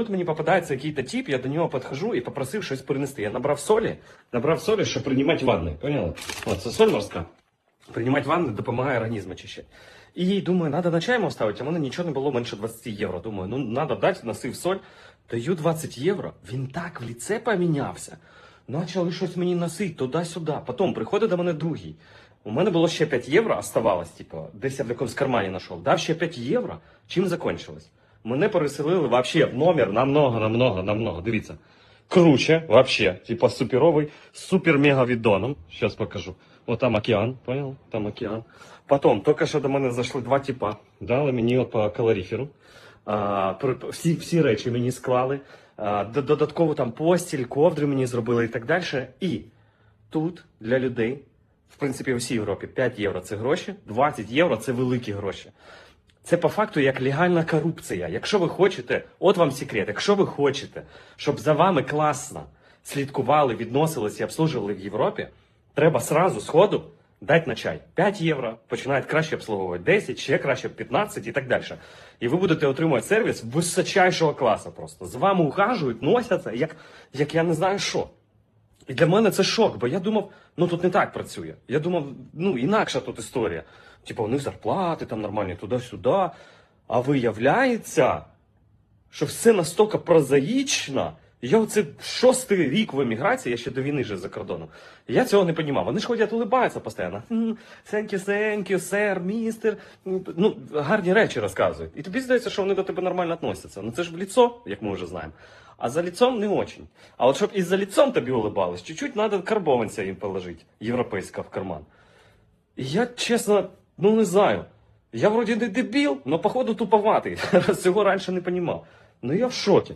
Тут мені попадається якийсь тип, я до нього підхожу і попросив щось принести. Я набрав солі, набрав солі, щоб приймати ванни. Поняли? От, це соль морська. Приймати ванни допомагає організм очищати. І думаю, треба на чаймо ставити, а мене нічого не було менше 20 євро. Думаю, ну треба дати, носив соль. Даю 20 євро. Він так в ліце помінявся. Почали щось мені носити туди-сюди. Потім приходить до мене другий. У мене було ще 5 євро, оставалось, типу, десь я в якомусь кармані знайшов. Дав ще 5 євро. Чим закончилось? Мене переселили вообще в номер намного, намного, намного. Дивіться. Круче, вообще, типа суперовий, супер-мега відоном. Сейчас покажу. Вот там океан, понял? Там океан. Потом, тільки що до мене зайшли два типа, дали мені от по калоріферу. А, всі, всі речі мені склали. А, додатково там постіль, ковдри мені зробили і так далі. І тут для людей, в принципі, в усій Європі 5 євро це гроші, 20 євро це великі гроші. Це по факту як легальна корупція. Якщо ви хочете, от вам секрет, якщо ви хочете, щоб за вами класно слідкували, відносилися і обслужували в Європі, треба сразу сходу дати на чай 5 євро, починають краще обслуговувати 10, ще краще 15 і так далі. І ви будете отримувати сервіс височайшого класу просто. З вами ухажують, носяться, як, як я не знаю що. І для мене це шок, бо я думав, ну тут не так працює. Я думав, ну інакша тут історія. Типу, них зарплати там нормальні туди-сюди. А виявляється, що все настільки прозаїчно. Я оце шостий рік в еміграції, я ще до війни жив за кордоном. Я цього не розумів. Вони ж ходять, улибаються постійно. «М, Thank you, thank you, сер, містер. Ну, гарні речі розказують. І тобі здається, що вони до тебе нормально відносяться. Ну це ж в ліцо, як ми вже знаємо. А за лицом не очень. А от щоб і за лицом тобі улибались, чуть-чуть треба карбованця їм положити, європейська в карман. І я, чесно, ну не знаю. Я вроді не дебіл, але походу туповатий. Цього раніше не розумів. Ну я в шокі.